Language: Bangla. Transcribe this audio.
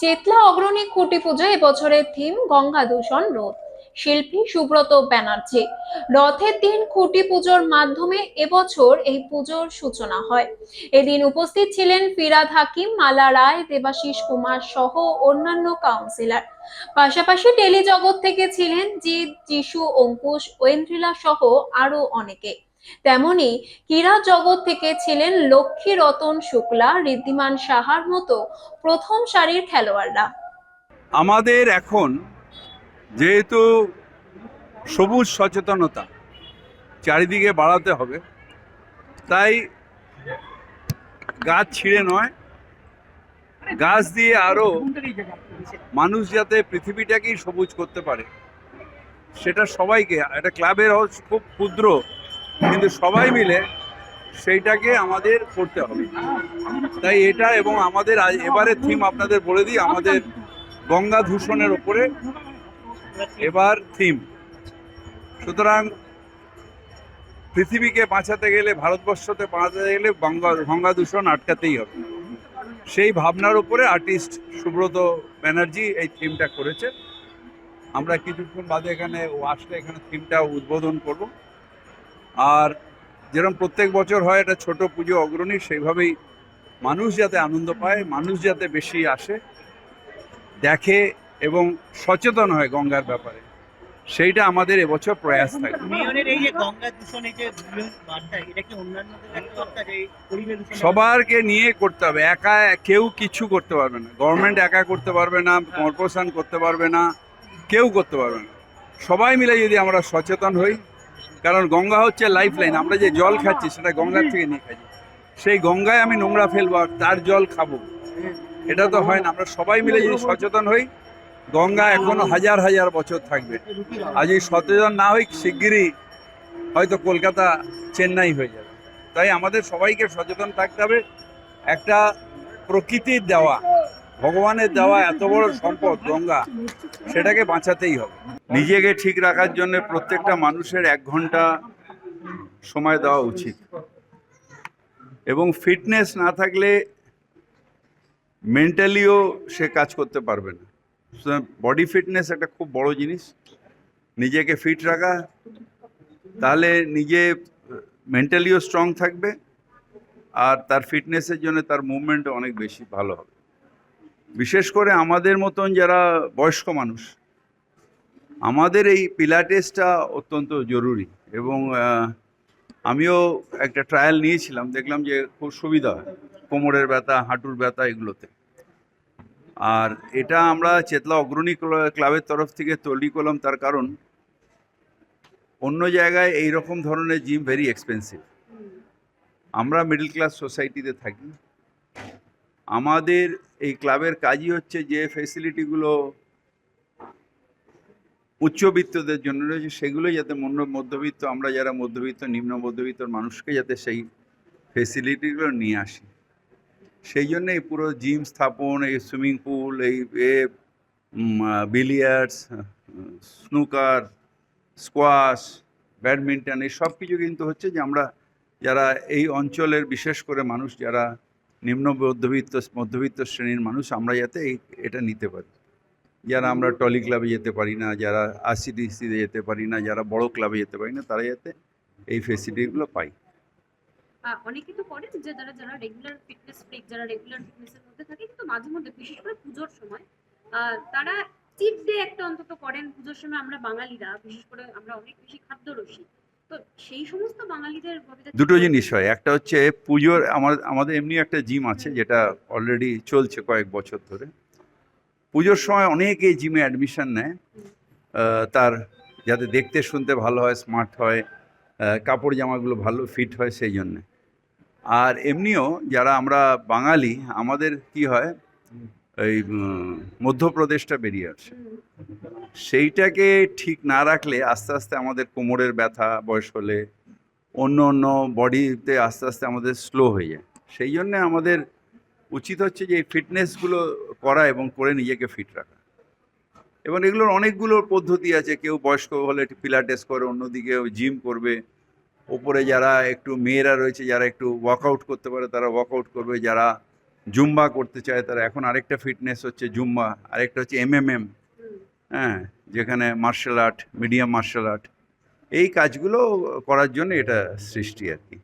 চেতলা অগ্রণী খুঁটি পুজো এবছরের থিম গঙ্গা দূষণ রোধ। শিল্পী সুব্রত ব্যানার্জি, রথের দিন খুঁটি পুজোর মাধ্যমে এবছর এই পুজোর সূচনা হয়। এদিন উপস্থিত ছিলেন ফিরাদ হাকিম, মালা রায়, দেবাশিস কুমার সহ অন্যান্য কাউন্সিলর পাশাপাশি টেলিজগৎ থেকে ছিলেন জিৎ যিশু অঙ্কুশ ঐন্দ্রিলা সহ আরও অনেকে। তেমনি ক্রীড়া জগৎ থেকে ছিলেন লক্ষ্মী রতন শুক্লা, ঋদ্ধিমান সাহার মতো প্রথম সারির খেলোয়াড়রা। আমাদের এখন যেহেতু সবুজ সচেতনতা চারিদিকে বাড়াতে হবে, তাই গাছ ছিঁড়ে নয়, গাছ দিয়ে আরও মানুষ যাতে পৃথিবীটাকেই সবুজ করতে পারে, সেটা সবাইকে, একটা ক্লাবের খুব ক্ষুদ্র কিন্তু সবাই মিলে সেইটাকে আমাদের করতে হবে। তাই এটা এবং আমাদের এবারের থিম আপনাদের বলে দিই, আমাদের গঙ্গা দূষণের ওপরে এবার থিম সুতরাং পৃথিবীকে বাঁচাতে গেলে ভারতবর্ষতে বাঁচাতে গেলে গঙ্গা গঙ্গা দূষণ আটকাতেই হবে। সেই ভাবনার উপরে আর্টিস্ট সুব্রত ব্যানার্জি এই থিমটা করেছে। আমরা কিছুক্ষণ বাদে এখানে, ও আসলে এখানে থিমটা উদ্বোধন করব। আর যেরকম প্রত্যেক বছর হয় এটা ছোট পুজো অগ্রণী সেইভাবেই মানুষ যাতে আনন্দ পায় মানুষ যাতে বেশি আসে দেখে এবং সচেতন হয় গঙ্গার ব্যাপারে। সেইটা আমাদের এবছর প্রয়াস থাকবে। মেয়রের এই যে গঙ্গা দূষণ এই যে বৃহৎ বার্তা এটা কি অন্যান্যদের একটা বার্তা যে এই পরিবেশ দূষণ সবারকে নিয়ে করতে হবে। একা কেউ কিছু করতে পারবে না। গভর্নমেন্ট একা করতে পারবে না কর্পোরেশন করতে পারবে না কেউ করতে পারবে না। সবাই মিলে যদি আমরা সচেতন হই কারণ গঙ্গা হচ্ছে লাইফ লাইন আমরা যে জল খাচ্ছি সেটা গঙ্গার থেকে নিয়ে খাচ্ছি সেই গঙ্গায় আমি নোংরা ফেলব আর তার জল খাব। এটা তো হয় না আমরা সবাই মিলে যদি সচেতন হই গঙ্গা এখনও হাজার হাজার বছর থাকবে। আর যদি সচেতন না হই শিগগিরই হয়তো কলকাতা চেন্নাই হয়ে যাবে। তাই আমাদের সবাইকে সচেতন থাকতে হবে। একটা প্রকৃতির দেওয়া ভগবানের দেওয়া এত বড় সম্পদ, গঙ্গা, সেটাকে বাঁচাতেই হবে। নিজেকে ঠিক রাখার জন্য প্রত্যেকটা মানুষের এক ঘণ্টা সময় দেওয়া উচিত। এবং ফিটনেস না থাকলে মেন্টালিও সে কাজ করতে পারবে না। বডি ফিটনেস একটা খুব বড় জিনিস। নিজেকে ফিট রাখা, তাহলে নিজে মেন্টালিও স্ট্রং থাকবে, আর তার ফিটনেসের জন্য তার মুভমেন্ট অনেক বেশি ভালো হবে। বিশেষ করে আমাদের মতন যারা বয়স্ক মানুষ, আমাদের এই পিলাটেসটা অত্যন্ত জরুরি এবং আমিও একটা ট্রায়াল নিয়েছিলাম, দেখলাম যে খুব সুবিধা কোমরের ব্যথা, হাঁটুর ব্যথা এগুলোতে। আর এটা আমরা চেতলা অগ্রণী ক্ল- ক্লাবের তরফ থেকে তৈরি করলাম তার কারণ, অন্য জায়গায় এই রকম ধরনের জিম ভেরি এক্সপেন্সিভ আমরা মিডল ক্লাস সোসাইটিতে থাকি আমাদের এই ক্লাবের কাজই হচ্ছে যে ফেসিলিটিগুলো উচ্চবিত্তদের জন্য রয়েছে সেগুলো যাতে মন্য মধ্যবিত্ত, আমরা যারা মধ্যবিত্ত, নিম্ন মধ্যবিত্ত মানুষকে যাতে সেই ফেসিলিটিগুলো নিয়ে আসি। সেই জন্য এই পুরো জিম স্থাপন, এই সুইমিং পুল এই এ বিলিয়ার্ডস স্নুকার স্কোয়াশ ব্যাডমিন্টন এই সব কিছু কিন্তু হচ্ছে যে আমরা যারা এই অঞ্চলের বিশেষ করে মানুষ যারা নিম্ন মধ্যবিত্ত মধ্যবিত্ত শ্রেণির মানুষ আমরা যাতে এটা নিতে পারি। যারা আমরা টলি ক্লাবে যেতে পারি না, যারা আরসিডিসিতে যেতে পারি না, যারা বড় ক্লাবে যেতে পারি না, তারা যাতে এই ফেসিলিটিগুলো পাই অনেকে তো করেন যে যারা যারা রেগুলার ফিটনেস ফ্রিক যারা রেগুলার ফিটনেসের মধ্যে থাকে, কিন্তু মাঝে মধ্যে, বিশেষ করে পুজোর সময় তারা চিট ডে একটা অন্তত করেন। পুজোর সময় আমরা বাঙালিরা, বিশেষ করে আমরা অনেক বেশি খাদ্যরসী। তো সেই সমস্ত বাঙালিদের দুটো জিনিস হয়। একটা হচ্ছে পুজোর আমার আমাদের এমনি একটা জিম আছে যেটা অলরেডি চলছে কয়েক বছর ধরে। পুজোর সময় অনেকে জিমে অ্যাডমিশন নেয়। তার যাতে দেখতে শুনতে ভালো হয় স্মার্ট হয় কাপড় জামাগুলো ভালো ফিট হয় সেই জন্যে। আর এমনিও যারা আমরা বাঙালি আমাদের কি হয় এই মধ্যপ্রদেশটা বেরিয়ে আসে। সেইটাকে ঠিক না রাখলে আস্তে আস্তে আমাদের কোমরের ব্যথা বয়স হলে অন্য অন্য বডিতে আস্তে আস্তে আমাদের স্লো হয়ে যায়। সেই জন্যে আমাদের উচিত হচ্ছে যে এই ফিটনেসগুলো করা এবং করে নিজেকে ফিট রাখা। এবং এগুলোর অনেকগুলো পদ্ধতি আছে। কেউ বয়স্ক হলে পিলাটেস করে, অন্যদিকে জিম করবে। ওপরে যারা একটু মেয়েরা রয়েছে, যারা একটু ওয়ার্কআউট করতে পারে, তারা ওয়ার্কআউট করবে। যারা জুম্বা করতে চায়, তারা এখন আরেকটা ফিটনেস হচ্ছে জুম্বা, আরেকটা হচ্ছে এমএমএম। হ্যাঁ যেখানে martial art medium martial art এই কাজগুলো করার জন্য এটা সৃষ্টি আর কি।